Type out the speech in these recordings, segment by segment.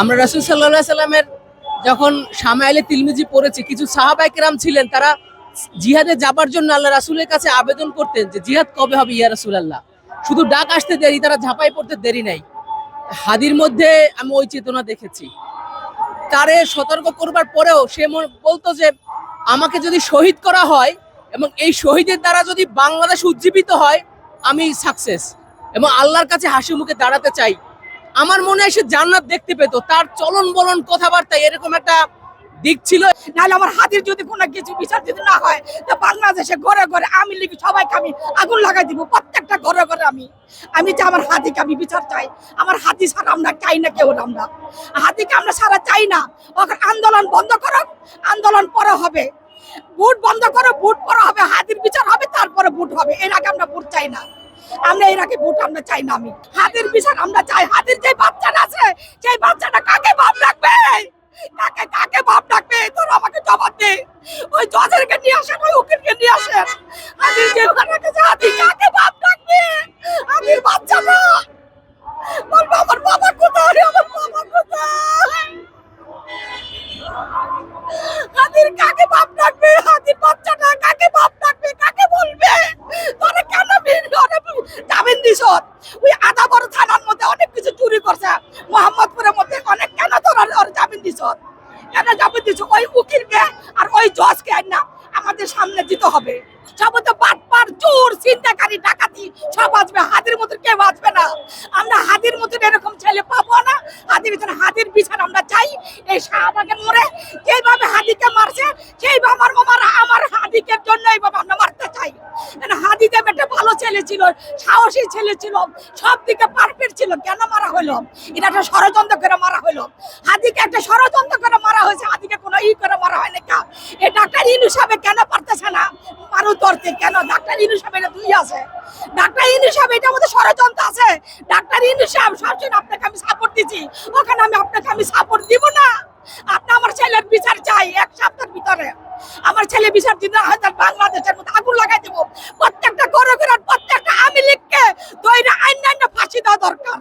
আমরা রাসুল সাল্লাহ সাল্লামের যখন সামাইলে তিলমিজি পড়েছি, কিছু সাহাবাই কেরাম ছিলেন, তারা জিহাদে যাবার জন্য আল্লাহ রাসুলের কাছে আবেদন করতেন যে, জিহাদ কবে হবে ইয়া রাসুল আল্লাহ শুধু ডাক আসতে দেরি, তারা ঝাঁপাই পড়তে দেরি নাই। হাদির মধ্যে আমি ওই চেতনা দেখেছি। তারে সতর্ক করবার পরেও সে বলতো যে, আমাকে যদি শহীদ করা হয় এবং এই শহীদের দ্বারা যদি বাংলাদেশ উজ্জীবিত হয়, আমি সাকসেস এবং আল্লাহর কাছে হাসি মুখে দাঁড়াতে চাই। আমার মনে হয় সে জান্নাত দেখতে পেত। তার চলন বলন কথাবার্তা এরকম একটা দিক ছিল। নাহলে আমার হাতির যদি কোনো কিছু বিচার যদি না হয়, তো বাংলাদেশে ঘরে ঘরে আমি লিখি, সবাইকে আমি আগুন লাগাই দিব, প্রত্যেকটা ঘরে ঘরে আমি। আমি যে আমার হাতিকে আমি বিচার চাই, আমার হাতি ছাড়া আমরা চাই না কেউ আমরা। হাতিকে আমরা সারা চাই না। ওকে আন্দোলন বন্ধ করো, আন্দোলন পরে হবে। ভোট বন্ধ করো, ভোট পরে হবে, হাতির বিচার হবে, তারপরে ভোট হবে। এর আগে আমরা ভোট চাই না। আমরা এর আগে ভোট আমরা চাই না আমি। হাতের বিচার আমরা চাই। হাতের যে বাচ্চাটা আছে, সেই বাচ্চাটা কাকে ভাব রাখবে? কাকে কাকে ভাব রাখবে? তোর আমাকে জবাব দে। ওই জজেরকে নিয়ে আসেন, ওই উকিলকে নিয়ে আসেন। জামিন ওই আধা বড় থানার মধ্যে অনেক কিছু চুরি করছে। মোহাম্মদপুরের মধ্যে অনেক কেন তোরা ওর জামিন দিছ কেন জামিন দিছ ওই উকিলকে আর ওই জজকে না আমাদের সামনে দিতে হবে। চোর ডাকাতি, সব আসবে। হাতির মতন কেউ আসবে না। আমরা হাতির মতন এরকম ছেলে পাবো না। হাতির ভিতরে হাতির বিচার আমরা চাই। এই শাহবাগের মোড়ে যেইভাবে হাতিকে মারছে, সেইভাবে আমার আমার জন্য এইভাবে আমরা মারতে চাই কারণ একটা ভালো ছেলে ছিল, সাহসী ছেলে ছিল, সব দিকে পারফেক্ট ছিল। কেন মারা হলো? এটা একটা ষড়যন্ত্র করে মারা হলো। হাতিকে একটা ষড়যন্ত্র করে মারা হয়েছে হাতিকে কোনো ই করে মারা হয়নি কা। এই ডাক্তার ইনু সাহেব কেন পারতেছে না? মারু ধরতে কেন? ডাক্তার ইনু সাহেব এটা দুই আছে। ডাক্তার ইনু সাহেব এটার মধ্যে ষড়যন্ত্র আছে। ডাক্তার ইনু সাহেব সবসময় আপনাকে আমি সাপোর্ট দিচ্ছি ওখানে আমি আপনাকে আমি সাপোর্ট দিব না। আপনি আমার ছেলের বিচার চাই এক সপ্তাহের ভিতরে। আমার ছেলে বিচার দিতে হয়, তার বাংলাদেশের মধ্যে আগুন লাগাই দেবো। প্রত্যেকটা গড়ে গড়ে প্রত্যেকটা আমি লিখকে অন্যান্য আইন ফাঁসি দেওয়া দরকার।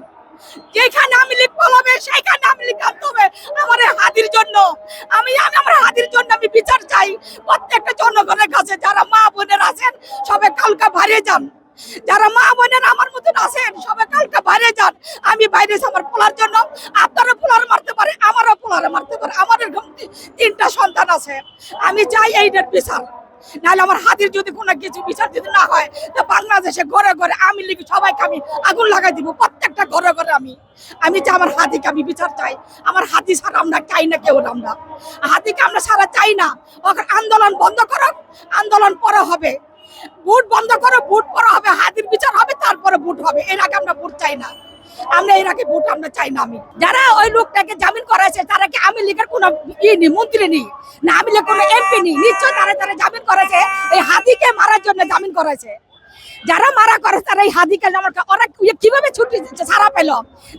যেখানে আমি লিখ পালাবে, সেখানে আমি লিখ আনতে হবে আমার হাদির জন্য। আমি আমি আমার হাদির জন্য আমি বিচার চাই। প্রত্যেকটা জনগণের কাছে যারা মা বোনের আছেন, সবাই কালকা ভারিয়ে যান। যারা মা বোনের আমার মতন আছেন, সবাই কালকা বাইরে যান। আমি বাইরে আমার পোলার জন্য, আপনারও পোলার মারতে পারে, আমারও পোলারে মারতে পারে আমার এরকম তিনটা সন্তান আছে। আমি চাই এইটার বিচার। নাহলে আমার হাতির যদি কোনো কিছু বিচার যদি না হয়, তো বাংলাদেশে ঘরে ঘরে আমি লিখি সবাইকে আমি আগুন লাগাই দিব, প্রত্যেকটা ঘরে ঘরে আমি। আমি যে আমার হাতিকে আমি বিচার চাই। আমার হাতি ছাড়া আমরা চাই না কেউ আমরা। হাতিকে আমরা সারা চাই না। ওকে আন্দোলন বন্ধ করো আন্দোলন পরে হবে। ভোট বন্ধ করো ভোট পরে হবে হাতির বিচার হবে, তারপরে ভোট হবে। এর আগে আমরা ভোট চাই না। আমরা এর আগে ভোট আমরা চাই না আমি। যারা ওই লোকটাকে জামিন করাইছে, তারা কি আমি লিখে কোনো ই নেই, মন্ত্রী নেই? না আমি কোনো এমপি নি নিশ্চয় তারা তারা জামিন করেছে। এই হাতিকে মারার জন্য জামিন করেছে। যারা মারা করে তারা এই হাদি হাদিকে আমার ওরা কীভাবে ছুটি দিচ্ছে সারা পেল?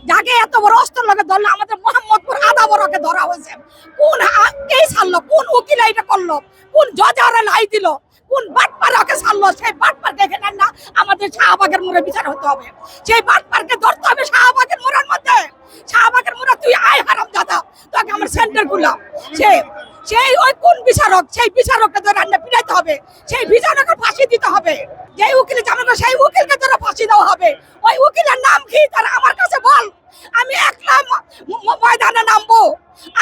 যাকে এত বড় অস্ত্র লাগে ধরলো, আমাদের মোহাম্মদপুর আধা বড়কে ধরা হয়েছে। কোন কে ছাড়লো? কোন উকিল এটা করল? কোন জজ লাই দিল? কোন বাটপার ওকে ছাড়লো? সেই বাটপারকে এখানে না আমাদের শাহবাগের মোড়ে বিচার হতে হবে। সেই বাটপারকে ধরতে হবে শাহবাগের মোড়ের মধ্যে। শাহবাগের মোড়ে তুই আয় হারাম দাদা তোকে আমার সেন্টার গুলাম সে সেই ওই কোন বিচারক, সেই বিচারককে ধরে রান্না পিটাইতে হবে, সেই বিচারকের ফাঁসি দিতে হবে। যেই উকিল জানো না সেই উকিলকে ধরে ফাঁসি দেওয়া হবে। ওই উকিলের নাম কি? তারা আমার কাছে বল। আমি একলা ময়দানে নামবো।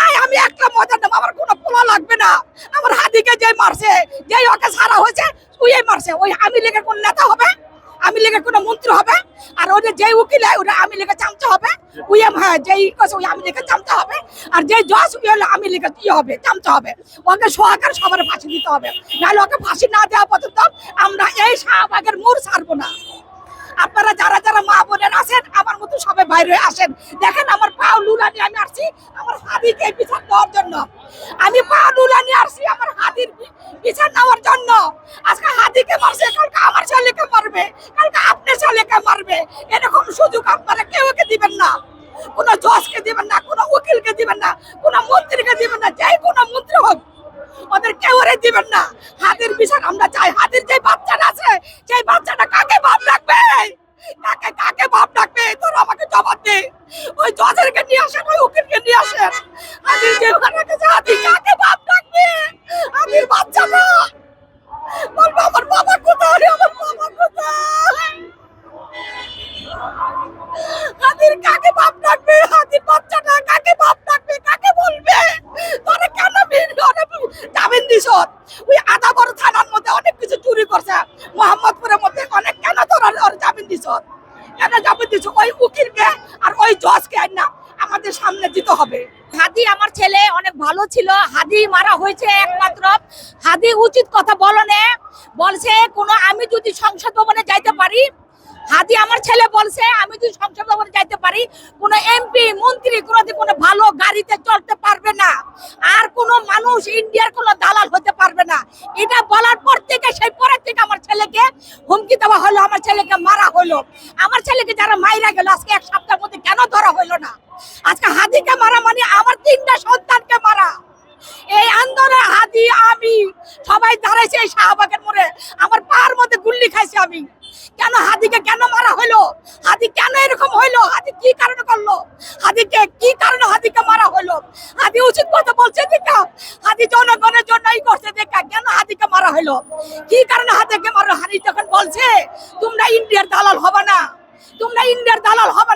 আয়, আমি একলা ময়দানে নামবো। আমার কোনো পোলা লাগবে না। আমার হাদিকে যে মারছে, যেই ওকে সারা হয়েছে ওই মারছে। ওই আমি লেগে কোন নেতা হবে? আমি লেগে কোনো মন্ত্রী হবে? আর ওদের যেই উকিল হয়, ওরা আমি লিখে চামতে হবে। ওই হ্যাঁ যেই করছে, ওই আমি লিখে চামতে হবে। আর যেই জজ উই হলে আমি লিখে ইয়ে হবে চামতে হবে। ওকে সহকার সবার ফাঁসি দিতে হবে। নাহলে ওকে ফাঁসি না দেওয়া পর্যন্ত আমরা এই শাহবাগের মোড় ছাড়বো না। আপনারা যারা যারা মা বোনের আছেন, আমার মতো সবাই বাইরে আসেন। দেখেন আমার পা লুলানি আমি আসছি আমার হাদিকে বিচার দেওয়ার জন্য। আমি পা লুলানি আসছি আমার হাদির বিচার নেওয়ার জন্য। আজকে হাদিকে মারছে, কালকে আমার ছেলেকে মারবে, কালকে আপনার ছেলেকে মারবে। এরকম সুযোগ আপনারা কেউকে দিবেন না। কোনো জজকে দিবেন না, কোনো উকিলকে দিবেন না, কোনো মন্ত্রীকে দিবেন না, যাই কোনো মন্ত্রী হোক, ওদের কেউ দিবেন না। হাতির বিচার আমরা না বলব আমার বাবা কোথায় আমার বাবা কোথায়? হাদির কাকে বাপ ডাকবে হাদির বাচ্চাটা কাকে বাপ ডাকবে কাকে বলবে? তোরা কেন জামিন দিছ ওই আধা বড় থানার মধ্যে অনেক কিছু চুরি করছে। মোহাম্মদপুরের মধ্যে অনেক। কেন তোরা জামিন দিছ কেন জামিন দিছ ওই উকিলকে আর ওই জজকে না। আমাদের সামনে দিতে হবে। হাদি আমার ছেলে অনেক ভালো ছিল। হাদি মারা হয়েছে একমাত্র। হাদি উচিত কথা বলনে বলছে, কোনো আমি যদি সংসদ ভবনে যাইতে পারি হাদি আমার ছেলে বলছে, আমি যদি সংসদ ভবনে যাইতে পারি, কোনো এমপি, মন্ত্রী, কোনো কোনো ভালো গাড়িতে চলতে পারবে না। আর কোনো মানুষ ইন্ডিয়ার কোনো দালাল হতে পারবে না। এটা বলার পর থেকে, সেই পরের থেকে আমার ছেলেকে হুমকি দেওয়া হলো, আমার ছেলেকে মারা হলো। আমার ছেলেকে যারা মাইরা গেল, আজকে এক সপ্তাহের মধ্যে কেন ধরা হলো না? আজকে হাদিকে মারা মানে আমার তিনটা সন্তানকে মারা। এই আন্দোলনে হাদি আমি। সবাই দাঁড়াইছে এই শাহবাগের মোড়ে। আমার পার মধ্যে গুল্লি খাইছি আমি। কেন হাদিকে কেন মারা হলো হাদি কেন এরকম হইল? হাদি কি কারণে করল? হাদিকে কি কারণে হাদিকে মারা হলো হাদি উচিত কথা বলছে দেখা। হাদি জনগণের জন্যই করছে দেখা। কেন হাদিকে মারা হলো কি কারণে হাদিকে মারা হাদি যখন বলছে, তোমরা ইন্ডিয়ার দালাল হবে না। তোমরা ইন্ডিয়ার দালাল হবে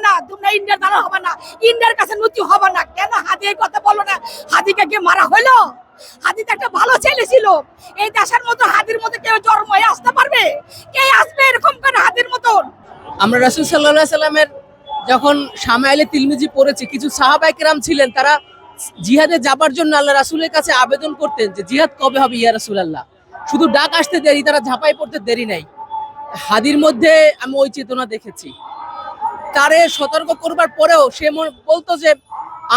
ইন্ডিয়ার দালাল হবে না। ইন্ডিয়ার কাছে নতি হবে না। কেন হাদি এই কথা বলো না? হাদিকে কে মারা হলো হাদি তো একটা ভালো ছেলে ছিল। এই দেশের মতো হাদির মতো কেউ জন্ম হয়ে আসতে পারবে? কে আসবে এরকম করে হাদির মতন? আমরা রাসুল সাল্লাহ সাল্লামের যখন সামাইলে তিলমিজি পড়েছি, কিছু সাহাবাই কেরাম ছিলেন, তারা জিহাদে যাবার জন্য আল্লাহ রাসুলের কাছে আবেদন করতেন যে, জিহাদ কবে হবে ইয়া রাসুল আল্লাহ শুধু ডাক আসতে দেরি, তারা ঝাঁপাই পড়তে দেরি নাই। হাদির মধ্যে আমি ওই চেতনা দেখেছি। তারে সতর্ক করবার পরেও সে বলতো যে,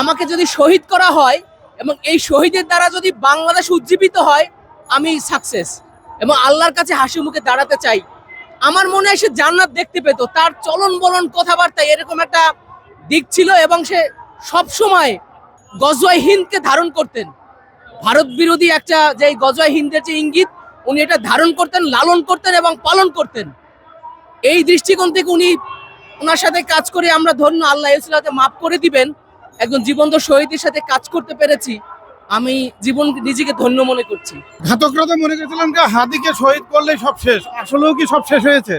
আমাকে যদি শহীদ করা হয় এবং এই শহীদের দ্বারা যদি বাংলাদেশ উজ্জীবিত হয়, আমি সাকসেস এবং আল্লাহর কাছে হাসি মুখে দাঁড়াতে চাই। আমার মনে হয় সে জান্নাত দেখতে পেত, তার চলন বলন কথাবার্তা এরকম একটা দিক ছিল এবং সে সব সময় গজওয়াই হিন্দকে ধারণ করতেন। ভারত বিরোধী একটা যে গজওয়াই হিন্দের যে ইঙ্গিত, উনি এটা ধারণ করতেন, লালন করতেন এবং পালন করতেন। এই দৃষ্টিকোণ থেকে উনি ওনার সাথে কাজ করে আমরা ধন্য আল্লাহ ইসলাতে মাফ করে দিবেন। একজন জীবন্ত শহীদের সাথে কাজ করতে পেরেছি। আমি জীবন নিজেকে ধন্য মনে করছি। ঘাতকরা তো মনে করেছিলেন যে হাদিকে শহীদ করলেই সব শেষ। আসলেও কি সব শেষ হয়েছে?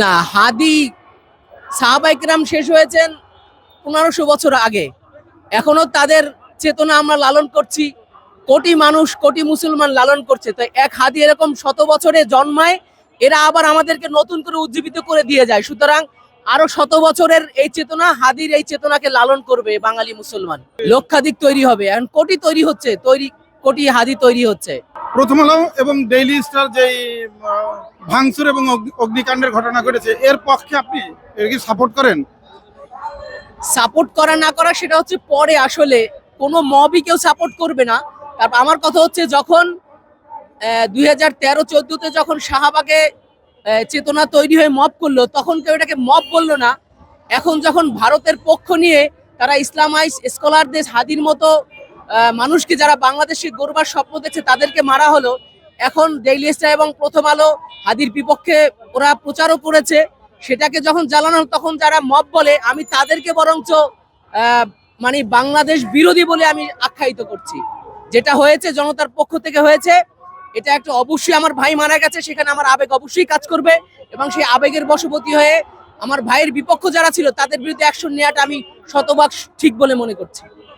না হাদি সাহাবাইকরাম শেষ হয়েছেন পনেরোশো বছর আগে। এখনও তাদের চেতনা আমরা লালন করছি। কোটি মানুষ কোটি মুসলমান লালন করছে। তো এক হাদি এরকম শত বছরে জন্মায় এরা আবার আমাদেরকে নতুন করে উজ্জীবিত করে দিয়ে যায়। সুতরাং আরও শত বছরের এই চেতনা হাদির এই চেতনাকে লালন করবে বাঙালি মুসলমান। লক্ষাধিক তৈরি হবে এখন কোটি তৈরি হচ্ছে তৈরি কোটি হাদি তৈরি হচ্ছে। প্রথম আলো এবং ডেইলি স্টার যে ভাঙচুর এবং অগ্নি- অগ্নিকাণ্ডের ঘটনা ঘটেছে এর পক্ষে আপনি এর কি সাপোর্ট করেন? সাপোর্ট করা না করা সেটা হচ্ছে পরে আসলে কোনো মবই কেউ সাপোর্ট করবে না। তারপর আমার কথা হচ্ছে যখন দুই হাজার তেরো যখন শাহবাগে চেতনা তৈরি হয়ে মব করল, তখন কেউ এটাকে মব বলল না। এখন যখন ভারতের পক্ষ নিয়ে তারা ইসলামাইজ স্কলারদের হাদির মতো মানুষকে যারা বাংলাদেশে গড়বার স্বপ্ন দেখছে, তাদেরকে মারা হলো। এখন ডেইলি স্টার এবং প্রথম আলো হাদির বিপক্ষে ওরা প্রচারও করেছে। সেটাকে যখন জ্বালানো তখন যারা মব বলে, আমি তাদেরকে বরঞ্চ মানে বাংলাদেশ বিরোধী বলে আমি আখ্যায়িত করছি। যেটা হয়েছে, জনতার পক্ষ থেকে হয়েছে। এটা একটা অবশ্যই আমার ভাই মারা গেছে, সেখানে আমার আবেগ অবশ্যই কাজ করবে এবং সেই আবেগের বশবতী হয়ে আমার ভাইয়ের বিপক্ষ যারা ছিল, তাদের বিরুদ্ধে অ্যাকশন নেওয়াটা আমি শতভাগ ঠিক বলে মনে করছি।